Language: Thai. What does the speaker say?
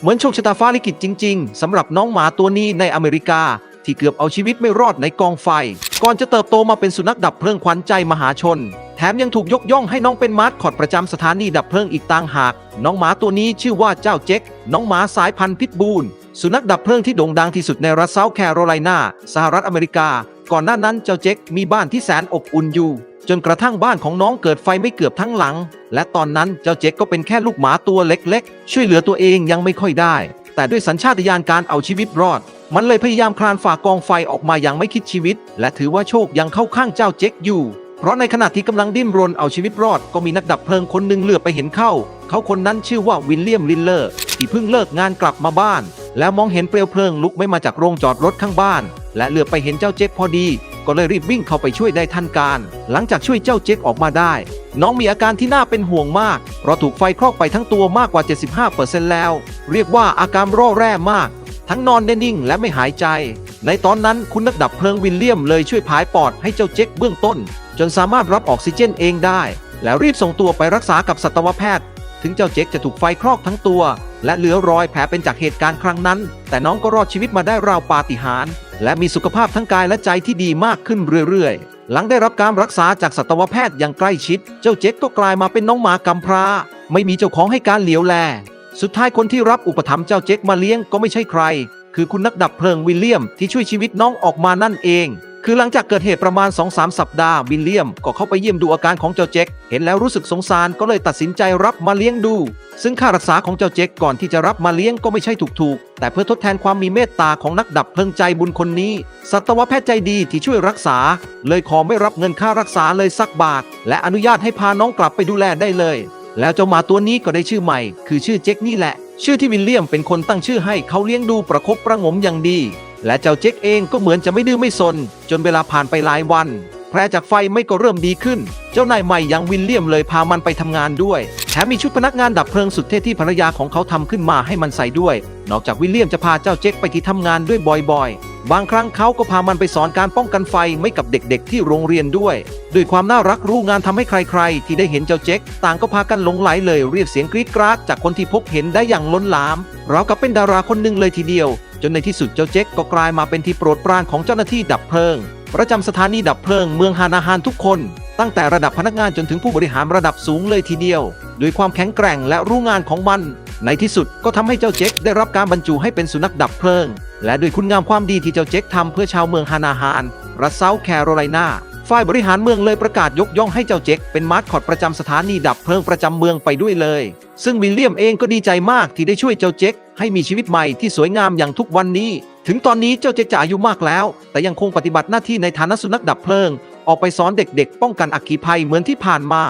เหมือนโชคชะตาฟ้าลิขิตจริง ๆสำหรับน้องหมาตัวนี้ในอเมริกา ที่เกือบเอาชีวิตไม่รอดในกองไฟ ก่อนจะเติบโตมาเป็นสุนัขดับเพลิงขวัญใจมหาชน แถมยังถูกยกย่องให้น้องเป็นมาสคอตประจำสถานีดับเพลิงอีกต่างหาก น้องหมาตัวนี้ชื่อว่าเจ้าเจ็คน้องหมาสายพันธุ์พิทบูลสุนัขดับเพลิงที่โด่งดังที่สุดในรัฐเซาท์แคโรไลนาสหรัฐอเมริกา ก่อนหน้านั้นเจ้าเจ็คมีบ้านที่แสนอบอุ่นอยู่ จนกระทั่งบ้านของน้องเกิดไฟไม่เกือบทั้งหลัง และตอนนั้นเจ้าเจ็คก็เป็นแค่ลูกหมาตัวเล็กๆ ช่วยเหลือตัวเองยังไม่ค่อยได้ แต่ด้วยสัญชาตญาณการเอาชีวิตรอด มันเลยพยายามคลานฝ่ากองไฟออกมาอย่างไม่คิดชีวิต และถือว่าโชคยังเข้าข้างเจ้าเจ็คอยู่ เพราะในขณะที่กำลังดิ้นรนเอาชีวิตรอดก็มีนักดับเพลิงคนหนึ่งเหลือบไปเห็นเข้า เขาคนนั้นชื่อว่าวิลเลียมลินเลอร์ที่เพิ่งเลิกงานกลับมาบ้าน แล้วมองเห็นเปลวเพลิงลุกไม่มาจากโรงจอดรถข้างบ้าน และเหลือไปเห็นเจ้าเจ็คพอดี ก็เลยรีบวิ่งเข้าไปช่วยได้ทันการ หลังจากช่วยเจ้าเจ็คออกมาได้ น้องมีอาการที่น่าเป็นห่วงมาก เพราะถูกไฟคลอกไปทั้งตัวมากกว่า 75%แล้ว เรียกว่าอาการร่อแร่มาก ทั้งนอนแน่นิ่งและไม่หายใจ ในตอนนั้นคุณนักดับเพลิงวิลเลียมเลยช่วยผายปอดให้เจ้าเจ็คเบื้องต้น จนสามารถรับออกซิเจนเองได้ แล้วรีบส่งตัวไปรักษากับสัตวแพทย์ ถึงเจ้าเจ็คจะถูกไฟคลอกทั้งตัว และเหลือรอยแผลเป็นจากเหตุการณ์ครั้งนั้น แต่น้องก็รอดชีวิตมาได้ราวปาฏิหาริย์และมีสุขภาพทั้งกายและใจที่ดีมากขึ้นเรื่อยๆ หลังได้รับการรักษาจากสัตวแพทย์อย่างใกล้ชิด เจ้าเจ็คก็กลายมาเป็นน้องหมากำพร้า ไม่มีเจ้าของให้การเหลียวแล สุดท้ายคนที่รับอุปถัมภ์เจ้าเจ็คมาเลี้ยงก็ไม่ใช่ใคร คือคุณนักดับเพลิงวิลเลียมที่ช่วยชีวิตน้องออกมานั่นเอง คือหลังจากเกิดเหตุประมาณ 2-3 สัปดาห์วิลเลียมก็เข้าไปเยี่ยมดูอาการของเจ้าเจ็คเห็นแล้วรู้สึกสงสารก็เลยตัดสินใจรับมาเลี้ยงดู ซึ่งค่ารักษาของเจ้าเจ็คก่อนที่จะรับมาเลี้ยงก็ไม่ใช่ถูกๆ แต่เพื่อทดแทนความมีเมตตาของนักดับเพลิงใจบุญคนนี้ สัตวแพทย์ใจดีที่ช่วยรักษา เลยขอไม่รับเงินค่ารักษาเลยสักบาท และอนุญาตให้พาน้องกลับไปดูแลได้เลย แล้วเจ้าหมาตัวนี้ก็ได้ชื่อใหม่ คือชื่อเจ็คนี่แหละ ชื่อที่วิลเลียมเป็นคนตั้งชื่อให้เขาเลี้ยงดูประคบประงมอย่างดี และเจ้าเจ็คเองก็เหมือนจะไม่ดื้อไม่สน จนเวลาผ่านไปหลายวัน แผลจากไฟไม่ก็เริ่มดีขึ้น เจ้านายใหม่อย่างวิลเลียมเลยพามันไปทำงานด้วย แถมมีชุดพนักงานดับเพลิงสุดเท่ที่ภรรยาของเขาทำขึ้นมาให้มันใส่ด้วย นอกจากวิลเลียมจะพาเจ้าเจ็คไปที่ทำงานด้วยบ่อยๆ บางครั้งเขาก็พามันไปสอนการป้องกันไฟไม่กับเด็กๆ ที่โรงเรียนด้วย ด้วยความน่ารักรู้งานทำให้ใครๆ ที่ได้เห็นเจ้าเจ็คต่างก็พากันหลงไหลเลยเรียกเสียงกรี๊ดกราดจากคนที่พบเห็นได้อย่างล้นหลามเราวกับเป็นดาราคนหนึ่งเลยทีเดียว จนในที่สุดเจ้าเจ็คก็กลายมาเป็นที่โปรดปรานของเจ้าหน้าที่ดับเพลิง ประจำสถานีดับเพลิงเมืองฮานาฮานทุกคน ตั้งแต่ระดับพนักงานจนถึงผู้บริหารระดับสูงเลยทีเดียว ด้วยความแข็งแกร่งและรู้งานของมัน ในที่สุดก็ทำให้เจ้าเจ็คได้รับการบรรจุให้เป็นสุนัขดับเพลิง และด้วยคุณงามความดีที่เจ้าเจ็คทำเพื่อชาวเมืองฮานาฮานรัฐเซาแคโรไลนา ฝ่ายบริหารเมืองเลยประกาศยกย่องให้เจ้าเจ็กเป็นมาร์คอตประจำสถานีดับเพลิงประจำเมืองไปด้วยเลย ซึ่งวิลเลียมเองก็ดีใจมากที่ได้ช่วยเจ้าเจ็กให้มีชีวิตใหม่ที่สวยงามอย่างทุกวันนี้ ถึงตอนนี้เจ้าเจ็กจะอายุมากแล้ว แต่ยังคงปฏิบัติหน้าที่ในฐานะสุนัขดับเพลิง ออกไปสอนเด็กๆ ป้องกันอัคคีภัยเหมือนที่ผ่านมา